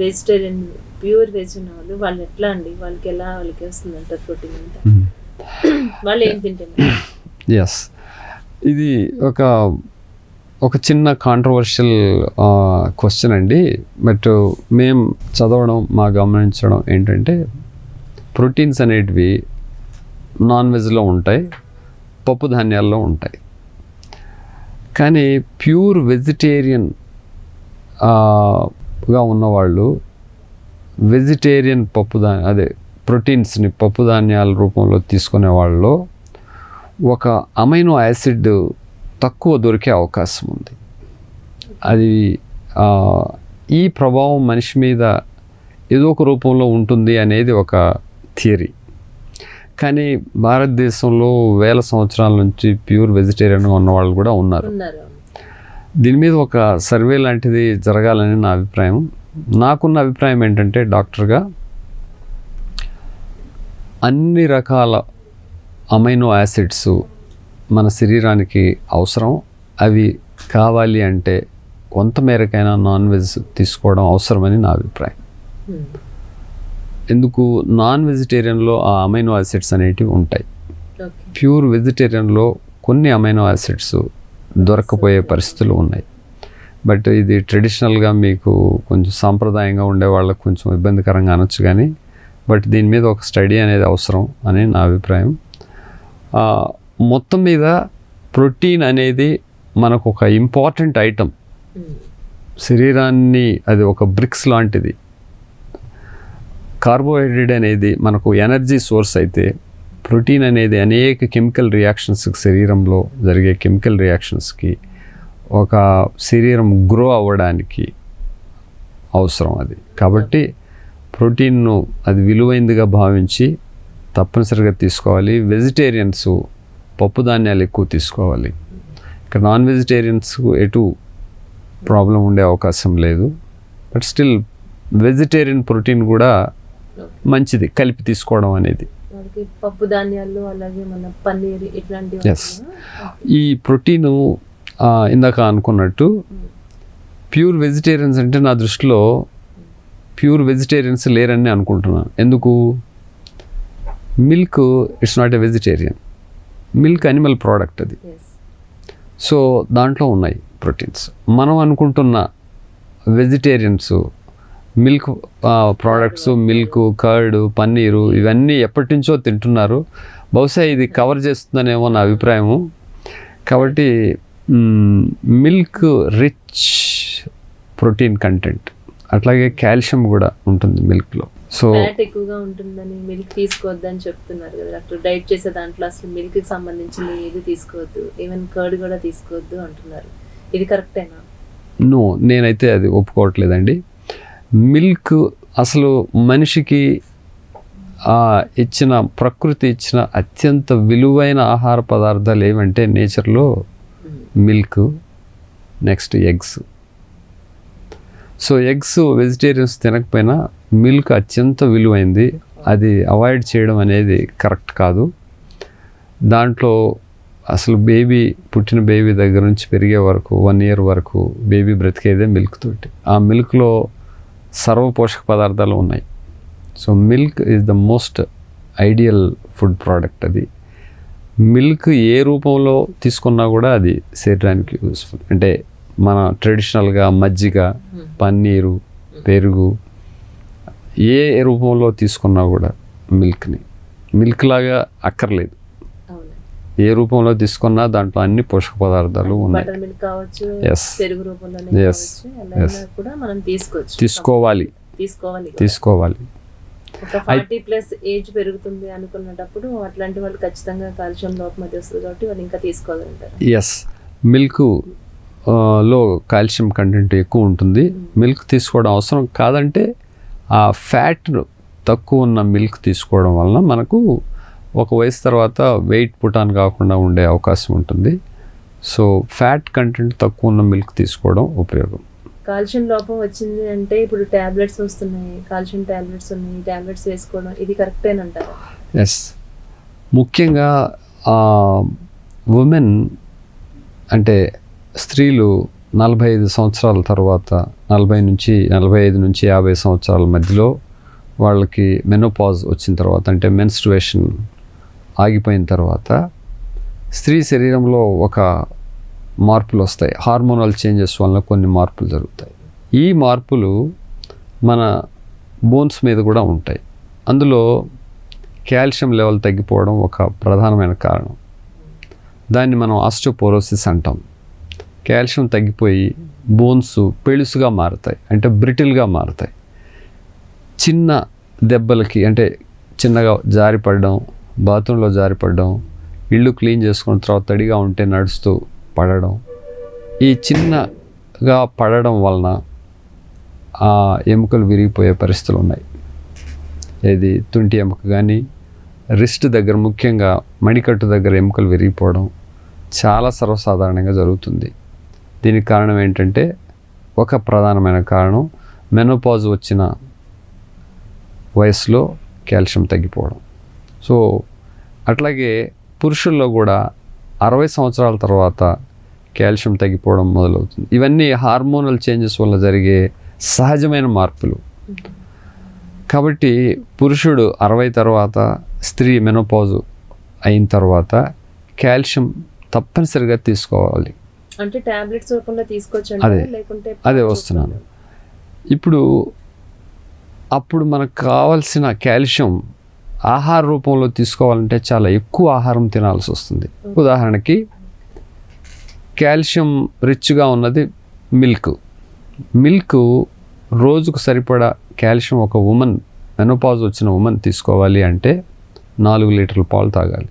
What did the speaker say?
Vegetarian pure veg ఉన్న వాళ్ళు వాళ్ళు ఎట్లా అండి? వాళ్ళకి ఎలా వాళ్ళకి వస్తుంది అంటారు ప్రోటీన్ అంతా? వాళ్ళు ఏం తింటున్నారు? ఎస్ ఇది ఒక ఒక చిన్న కాంట్రవర్షియల్ క్వశ్చన్ అండి. బట్ మేము చదవడం మా గమనించడం ఏంటంటే ప్రోటీన్స్ అనేటివి నాన్ వెజ్లో ఉంటాయి పప్పు ధాన్యాల్లో ఉంటాయి. కానీ ప్యూర్ వెజిటేరియన్ గా ఉన్నవాళ్ళు వెజిటేరియన్ పప్పు ధా అదే ప్రోటీన్స్ని పప్పు ధాన్యాల రూపంలో తీసుకునే వాళ్ళలో ఒక అమైనో యాసిడ్ తక్కువ దొరికే అవకాశం ఉంది. అది ఈ ప్రభావం మనిషి మీద ఏదో ఒక రూపంలో ఉంటుంది అనేది ఒక థియరీ. కానీ భారతదేశంలో వేల సంవత్సరాల నుంచి ప్యూర్ వెజిటేరియన్గా ఉన్న వాళ్ళు కూడా ఉన్నారు. దీని మీద ఒక సర్వే లాంటిది జరగాలని నా అభిప్రాయం. నాకున్న అభిప్రాయం ఏంటంటే డాక్టర్గా అన్ని రకాల అమైనో యాసిడ్స్ మన శరీరానికి అవసరం. అవి కావాలి అంటే కొంత మేరకైనా నాన్ వెజ్ తీసుకోవడం అవసరమని నా అభిప్రాయం. Hmm. ఎందుకు? నాన్ వెజిటేరియన్లో ఆ అమైనో యాసిడ్స్ అనేటివి ఉంటాయి. ప్యూర్ వెజిటేరియన్లో కొన్ని అమైనో యాసిడ్స్ దొరకపోయే పరిస్థితులు ఉన్నాయి. బట్ ఇది ట్రెడిషనల్గా మీకు కొంచెం సాంప్రదాయంగా ఉండే వాళ్ళకు కొంచెం ఇబ్బందికరంగా అనొచ్చు కానీ బట్ దీని మీద ఒక స్టడీ అనేది అవసరం అని నా అభిప్రాయం. మొత్తం మీద ప్రోటీన్ అనేది మనకు ఒక ఇంపార్టెంట్ ఐటమ్ శరీరాన్ని అది ఒక బ్రిక్స్ లాంటిది. కార్బోహైడ్రేట్ అనేది మనకు ఎనర్జీ సోర్స్ అయితే ప్రోటీన్ అనేది అనేక కెమికల్ రియాక్షన్స్కి శరీరంలో జరిగే కెమికల్ రియాక్షన్స్కి ఒక శరీరం గ్రో అవ్వడానికి అవసరం అది. కాబట్టి ప్రోటీన్ను అది విలువైందిగా భావించి తప్పనిసరిగా తీసుకోవాలి. వెజిటేరియన్స్ పప్పు ధాన్యాలు ఎక్కువ తీసుకోవాలి. ఇక్కడ నాన్ వెజిటేరియన్స్కు ఎటు ప్రాబ్లం ఉండే అవకాశం లేదు. బట్ స్టిల్ వెజిటేరియన్ ప్రోటీన్ కూడా మంచిది కలిపి తీసుకోవడం అనేది. వాళ్ళకి పప్పు ధాన్యాలు అలాగే మన పన్నీర్ ఇట్లాంటివి. ఈ ప్రోటీను ఇందాక అనుకున్నట్టు ప్యూర్ వెజిటేరియన్స్ అంటే నా దృష్టిలో ప్యూర్ వెజిటేరియన్స్ లేరని అనుకుంటున్నాను ఎందుకు? Milk it's not a vegetarian milk animal product అది. సో దాంట్లో ఉన్నాయి ప్రోటీన్స్. మనం అనుకుంటున్న vegetarians milk products milk curd paneer ఇవన్నీ ఎప్పటి నుంచో తింటున్నారు. బహుశా ఇది కవర్ చేస్తుందనేమో నా అభిప్రాయము. కాబట్టి మిల్క్ రిచ్ ప్రోటీన్ కంటెంట్ అట్లాగే కాల్షియం కూడా ఉంటుంది మిల్క్లో సో ఎక్కువగా ఉంటుందని మిల్క్ తీసుకోవద్దని చెప్తున్నారు కదా డాక్టర్. డైట్ చేసే దాంట్లో అసలు మిల్క్కి సంబంధించింది ఏది తీసుకోవద్దు. ఈవెన్ కర్డ్ కూడా తీసుకోవద్దు అంటున్నారు. ఇది కరెక్టేనా? నో నేనైతే అది ఒప్పుకోవట్లేదండి. మిల్క్ అసలు మనిషికి ఆ, ఇచ్చిన ప్రకృతి ఇచ్చిన అత్యంత విలువైన ఆహార పదార్థాలు ఏమంటే నేచర్లో milk next eggs. So eggs vegetarians తినకపోయినా మిల్క్ అత్యంత విలువైంది. అది అవాయిడ్ చేయడం అనేది కరెక్ట్ కాదు. దాంట్లో అసలు బేబీ పుట్టిన బేబీ దగ్గర నుంచి పెరిగే వరకు వన్ ఇయర్ వరకు బేబీ బ్రతికేదే మిల్క్ తోటి. ఆ మిల్క్లో సర్వ పోషక పదార్థాలు ఉన్నాయి. So milk is the most ideal food product అది. మిల్క్ ఏ రూపంలో తీసుకున్నా కూడా అది శరీరానికి యూస్ఫుల్ అంటే మన ట్రెడిషనల్గా మజ్జిగ పన్నీరు పెరుగు ఏ రూపంలో తీసుకున్నా కూడా మిల్క్ని మిల్క్ లాగా అక్కర్లేదు. ఏ రూపంలో తీసుకున్నా దాంట్లో అన్ని పోషక పదార్థాలు ఉన్నాయి. తీసుకోవాలి. తీసుకోవాలి ఫార్టీ ప్లస్ ఏజ్ పెరుగుతుంది అనుకున్నప్పుడు అట్లాంటి వాళ్ళు ఖచ్చితంగా కాల్షియం వస్తుంది కాబట్టి వాళ్ళు ఇంకా తీసుకోవాలంటారు. ఎస్ మిల్క్లో కాల్షియం కంటెంట్ ఎక్కువ ఉంటుంది. మిల్క్ తీసుకోవడం అవసరం కాదంటే ఆ ఫ్యాట్ తక్కువ ఉన్న మిల్క్ తీసుకోవడం వలన మనకు ఒక వయసు తర్వాత వెయిట్ పుటాన్ కాకుండా ఉండే అవకాశం ఉంటుంది. సో ఫ్యాట్ కంటెంట్ తక్కువ ఉన్న మిల్క్ తీసుకోవడం ఉపయోగం. కాల్షియం లోపం వచ్చింది అంటే ఇప్పుడు టాబ్లెట్స్ వస్తున్నాయి. కాల్షియం టాబ్లెట్స్ ఉన్నాయి. టాబ్లెట్స్ వేసుకోవడం ఇది కరెక్టేనంటారా ఎస్ ముఖ్యంగా ఉమెన్ అంటే స్త్రీలు నలభై ఐదు సంవత్సరాల తర్వాత నలభై నుంచి నలభై ఐదు నుంచి యాభై సంవత్సరాల మధ్యలో వాళ్ళకి మెనోపాజ్ వచ్చిన తర్వాత అంటే మెన్స్ట్రువేషన్ ఆగిపోయిన తర్వాత స్త్రీ శరీరంలో ఒక మార్పులు వస్తాయి. హార్మోనల్ చేంజెస్ వలన కొన్ని మార్పులు జరుగుతాయి. ఈ మార్పులు మన బోన్స్ మీద కూడా ఉంటాయి. అందులో కాల్షియం లెవెల్ తగ్గిపోవడం ఒక ప్రధానమైన కారణం. దాన్ని మనం ఆస్టోపోరోసిస్ అంటాం. కాల్షియం తగ్గిపోయి బోన్స్ పెళుసుగా మారుతాయి. అంటే బ్రిటిల్గా మారుతాయి. చిన్న దెబ్బలకి అంటే చిన్నగా జారిపడడం బాత్రూంలో జారిపడడం ఇల్లు క్లీన్ చేసుకున్న తర్వాత తడిగా ఉంటే నడుస్తూ పడడం. ఈ చిన్నగా పడడం వలన ఆ ఎముకలు విరిగిపోయే పరిస్థితులు ఉన్నాయి. ఇది తుంటి ఎముక కానీ రిస్ట్ దగ్గర ముఖ్యంగా మణికట్టు దగ్గర ఎముకలు విరిగిపోవడం చాలా సర్వసాధారణంగా జరుగుతుంది. దీనికి కారణం ఏంటంటే ఒక ప్రధానమైన కారణం మెనోపాజ్ వచ్చిన వయసులో కాల్షియం తగ్గిపోవడం. సో అట్లాగే పురుషుల్లో కూడా అరవై సంవత్సరాల తర్వాత కాల్షియం తగ్గిపోవడం మొదలవుతుంది. ఇవన్నీ హార్మోనల్ చేంజెస్ వల్ల జరిగే సహజమైన మార్పులు. కాబట్టి పురుషుడు అరవై తర్వాత స్త్రీ మెనోపాజు అయిన తర్వాత కాల్షియం తప్పనిసరిగా తీసుకోవాలి. అంటే టాబ్లెట్స్ రూపంలో తీసుకోవచ్చు అదే. లేకుంటే అదే వస్తున్నాను. ఇప్పుడు అప్పుడు మనకు కావాల్సిన కాల్షియం ఆహార రూపంలో తీసుకోవాలంటే చాలా ఎక్కువ ఆహారం తినాల్సి వస్తుంది. ఉదాహరణకి కాల్షియం రిచ్గా ఉన్నది మిల్క్. మిల్క్ రోజుకు సరిపడా కాల్షియం ఒక ఉమెన్ మెనోపాజ్ వచ్చిన ఉమెన్ తీసుకోవాలి అంటే నాలుగు లీటర్ల పాలు తాగాలి.